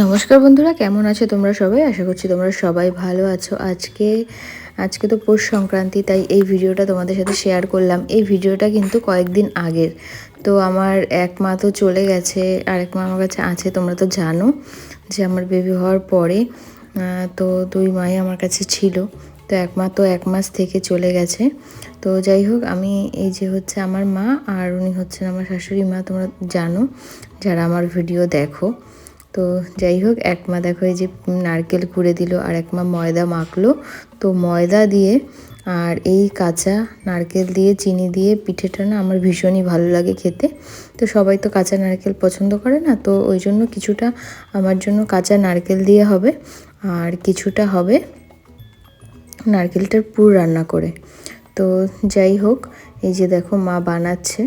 নমস্কার বন্ধুরা, কেমন আছো তোমরা সবাই? আশা করছি তোমরা সবাই ভালো আছো। আজকে আজকে তো পৌষ সংক্রান্তি, তাই এই ভিডিওটা তোমাদের সাথে শেয়ার করলাম। এই ভিডিওটা কিন্তু কয়েকদিন আগের। তো আমার এক মা তো চলে গেছে আর এক মা আমার কাছে আছে, তোমরা তো জানো যে আমার বেবি হওয়ার পরে তো দুই মাই আমার কাছে ছিল। তো এক মা তো এক মাস থেকে চলে গেছে। তো যাই হোক, আমি এই যে হচ্ছে আমার মা আর উনি হচ্ছেন আমার শাশুড়ি মা, তোমরা জানো। যারা আমার ভিডিও দেখো। তো যাই হোক, এক মা দেখো এই যে নারকেল কুড়ে দিল আর এক মা ময়দা মাখলো। তো ময়দা দিয়ে আর এই কাঁচা নারকেল দিয়ে, চিনি দিয়ে পিঠেটা না আমার ভীষণই ভালো লাগে খেতে। তো সবাই তো কাঁচা নারকেল পছন্দ করে না, তো ওই জন্য কিছুটা আমার জন্য কাঁচা নারকেল দিয়ে হবে আর কিছুটা হবে নারকেলটার পুর রান্না করে। তো যাই হোক, এই যে দেখো মা বানাচ্ছে।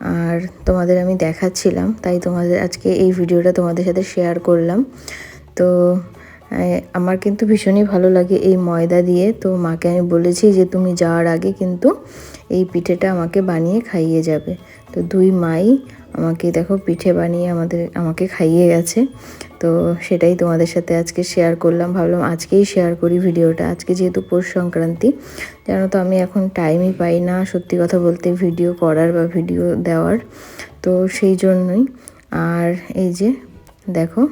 আর তোমাদের আমি দেখাচ্ছিলাম, তাই তোমাদের আজকে এই ভিডিওটা তোমাদের সাথে শেয়ার করলাম। তো আমার কিন্তু ভীষণই ভালো লাগে এই ময়দা দিয়ে। তো মাকে আমি বলেছি যে, তুমি যাওয়ার আগে কিন্তু এই পিঠেটা আমাকে বানিয়ে খাইয়ে যাবে। তো দুই মাই আমাকে দেখো পিঠে বানিয়ে আমাদের, আমাকে খাইয়ে গেছে। তো সেটাই তোমাদের সাথে আজকে শেয়ার করলাম। ভাবলাম আজকেই শেয়ার করি ভিডিওটা। আজকে যেহেতু পৌষ সংক্রান্তি, জানো তো আমি এখন টাইমই পাই না সত্যি কথা বলতে ভিডিও করার বা ভিডিও দেওয়ার। তো সেই জন্যই। আর এই যে, দেখো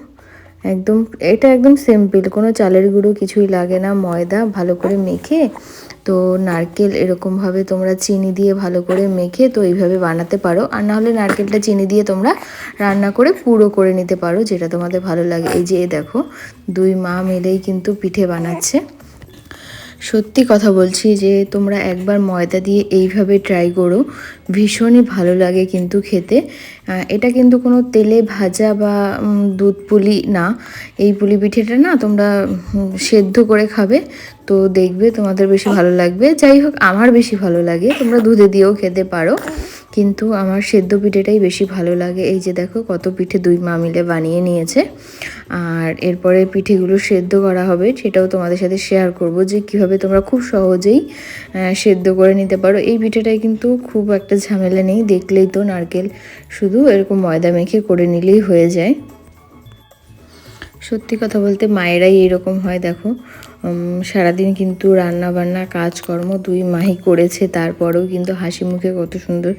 একদম, এটা একদম সিম্পল কোনো চালের গুঁড়ো কিছুই লাগে না, ময়দা ভালো করে মেখে, তো নারকেল এরকমভাবে তোমরা চিনি দিয়ে ভালো করে মেখে তো এইভাবে বানাতে পারো। আর নাহলে নারকেলটা চিনি দিয়ে তোমরা রান্না করে পুরো করে নিতে পারো, যেটা তোমাদের ভালো লাগে। এই যে দেখো, দুই মা মিলেই কিন্তু পিঠে বানাচ্ছে। সত্যি কথা বলছি যে তোমরা একবার ময়দা দিয়ে এইভাবে ট্রাই করো। ভীষণই ভালো লাগে কিন্তু খেতে। এটা কিন্তু কোনো তেলে ভাজা বা দুধ পুলি না। এই পুলি পিঠেটা না তোমরা সেদ্ধ করে খাবে। তো দেখবে তোমাদের বেশি ভালো লাগবে। যাই হোক, আমার বেশি ভালো লাগে। তোমরা দুধে দিয়েও খেতে পারো। কিন্তু আমার সেদ্ধ পিঠেটাই বেশি ভালো লাগে। এই যে দেখো কত পিঠে দুই মা মিলে বানিয়ে নিয়েছে। আর এরপরে পিঠেগুলো সেদ্ধ করা হবে, সেটাও তোমাদের সাথে শেয়ার করব যে কীভাবে তোমরা খুব সহজেই সেদ্ধ করে নিতে পারো। এই পিঠেটাই কিন্তু খুব একটা ঝামেলা নেই, দেখলেই তো নারকেল শুধু এরকম ময়দা মেখে করে নিলেই হয়ে যায়। সত্যি কথা বলতে মায়েরাই এইরকম হয়, দেখো। সারাদিন কিন্তু রান্না বান্না কাজকর্ম দুই মাহি করেছে। তারপরেও কিন্তু হাসি মুখে কত সুন্দর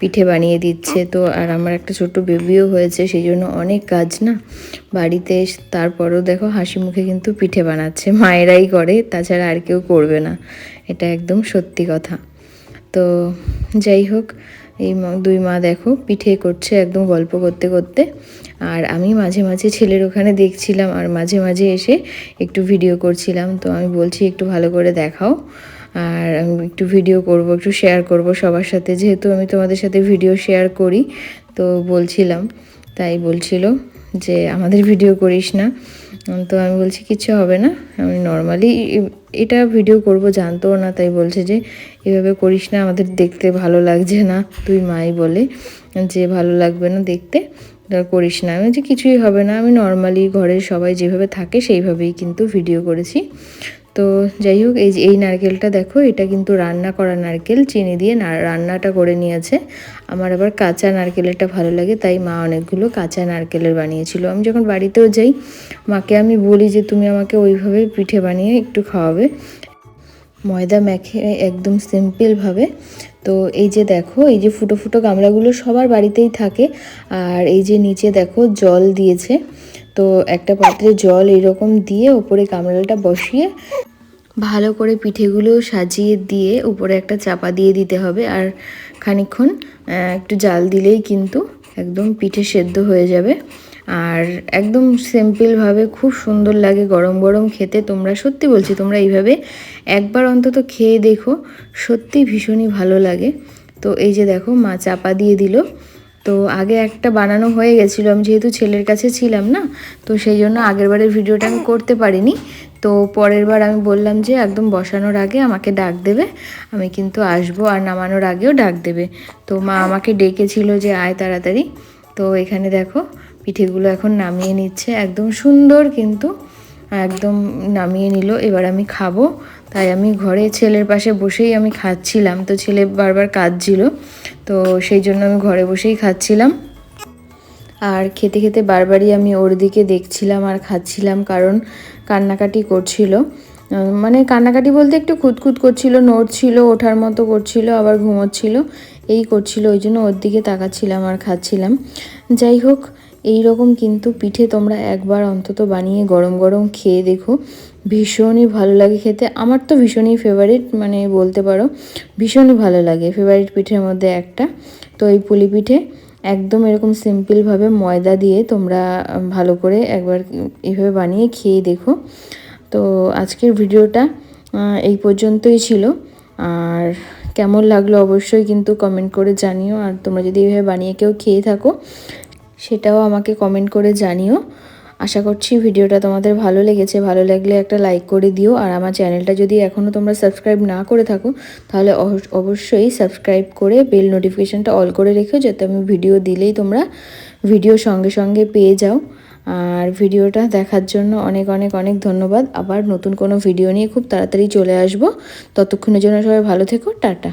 পিঠে বানিয়ে দিচ্ছে। তো আর আমার একটা ছোট্ট বেবিও হয়েছে, সেই জন্য অনেক কাজ না? বাড়িতে তারপরেও দেখো হাসি মুখে কিন্তু পিঠে বানাচ্ছে। মায়েরাই করে, তাছাড়া আর কেউ করবে না। এটা একদম সত্যি কথা। তো যাই হোক, এই দুই মা দেখো, পিঠে করছে একদম গল্প করতে করতে। আর আমি মাঝে মাঝে ছেলের ওখানে দেখছিলাম আর মাঝে মাঝে এসে একটু ভিডিও করছিলাম। তো আমি বলছি, একটু ভালো করে দেখাও। আর আমি একটু ভিডিও করব, একটু শেয়ার করব সবার সাথে। যেহেতু আমি তোমাদের সাথে ভিডিও শেয়ার করি, তো বলছিলাম। তাই বলছিল যে, আমাদের ভিডিও করিস না। তো, আমি বলছি কিছু হবে না। আমি নর্মালি এটা ভিডিও করব জানতো না, তাই বলছে যে, এভাবে করিস না, আমাদের দেখতে ভালো লাগছে না, তুই মাই বলে। যে ভালো লাগবে না দেখতে করিস না। আমি যে কিছুই হবে না, আমি নর্মালি ঘরের সবাই যেভাবে থাকে, সেইভাবেই কিন্তু ভিডিও করেছি। তো যাই হোক, এই যে এই নারকেলটা দেখো, এটা কিন্তু রান্না করা নারকেল, চিনি দিয়ে রান্নাটা করে নিয়েছে। আমার আবার কাঁচা নারকেলেরটা ভালো লাগে, তাই মা অনেকগুলো কাঁচা নারকেলের বানিয়েছিল। আমি যখন বাড়িতেও যাই, মাকে আমি বলি যে, তুমি আমাকে ওইভাবে পিঠে বানিয়ে একটু খাওয়াবে। ময়দা মেখে একদম সিম্পলভাবে তো এই যে দেখো, এই যে ফুটো ফুটো গামলাগুলো সবার বাড়িতেই থাকে। আর এই যে নিচে দেখো, জল দিয়েছে। তো একটা পাত্রে জল এরকম দিয়ে ওপরে গামলাটা বসিয়ে ভালো করে পিঠেগুলো সাজিয়ে দিয়ে উপরে একটা চাপা দিয়ে দিতে হবে আর খানিকক্ষণ আহ, একটু জাল দিলেই কিন্তু একদম পিঠে সেদ্ধ হয়ে যাবে। আর একদম সিম্পলভাবে খুব সুন্দর লাগে গরম গরম খেতে। তোমরা সত্যি বলছি তোমরা এইভাবে একবার অন্তত খেয়ে দেখো সত্যি ভীষণই ভালো লাগে। তো এই যে দেখো মা চাপা দিয়ে দিল। তো আগে একটা বানানো হয়ে গেছিল, আমি যেহেতু ছেলের কাছে ছিলাম না, তো সেই জন্য আগের বারের ভিডিওটা আমি করতে পারিনি। তো পরের বার আমি বললাম যে একদম বসানোর আগে আমাকে ডাক দেবে, আমি কিন্তু আসব আর নামানোর আগেও ডাক দেবে। তো মা আমাকে ডেকেছিল যে আয় তাড়াতাড়ি। তো এখানে দেখো, পিঠেগুলো এখন নামিয়ে নিচ্ছে, একদম সুন্দর কিন্তু একদম নামিয়ে নিল, এবার আমি খাব। তাই আমি ঘরে ছেলের পাশে বসেই আমি খাচ্ছিলাম। তো ছেলে বারবার কাঁদছিল, তো সেই জন্য আমি ঘরে বসেই খাচ্ছিলাম। আর খেতে খেতে বারবারই আমি ওর দিকে দেখছিলাম আর খাচ্ছিলাম কারণ কান্নাকাটি করছিল। মানে কান্নাকাটি বলতে একটু খুঁতখুত করছিল, নড়ছিল, ওঠার মতো করছিল, আবার ঘুমোচ্ছিল, এই করছিল, ওই জন্য ওর দিকে তাকাচ্ছিলাম আর খাচ্ছিলাম। যাই হোক এই রকম কিন্তু পিঠে তোমরা একবার অন্তত বানিয়ে গরম গরম খেয়ে দেখো। ভীষণই ভালো লাগে খেতে। আমার তো ভীষণই ফেভারিট মানে বলতে পারো, ভীষণই ভালো লাগে ফেভারিট পিঠের মধ্যে একটা, তো এই পুলি পিঠে। একদম এরকম সিম্পলভাবে ময়দা দিয়ে তোমরা ভালো করে একবার এইভাবে বানিয়ে খেয়ে দেখো। তো আজকের ভিডিওটা এই পর্যন্তই ছিল। আর কেমন লাগল অবশ্যই কিন্তু কমেন্ট করে জানিও। আর তোমরা যদি এইভাবে বানিয়ে কেউ খেয়ে থাকো সেটাও আমাকে কমেন্ট করে জানিও। আশা করছি ভিডিওটা তোমাদের ভালো লেগেছে। ভালো লাগলে একটা লাইক করে দিও। আর আমার চ্যানেলটা যদি এখনও তোমরা সাবস্ক্রাইব না করে থাকো, তাহলে অবশ্যই সাবস্ক্রাইব করে বেল নোটিফিকেশানটা অল করে রেখো, যাতে আমি ভিডিও দিলেই তোমরা ভিডিও সঙ্গে সঙ্গে পেয়ে যাও। আর ভিডিওটা দেখার জন্য অনেক অনেক অনেক ধন্যবাদ। আবার নতুন কোনো ভিডিও নিয়ে খুব তাড়াতাড়ি চলে আসব। ততক্ষণের জন্য সবাই ভালো থেকো। টাটা।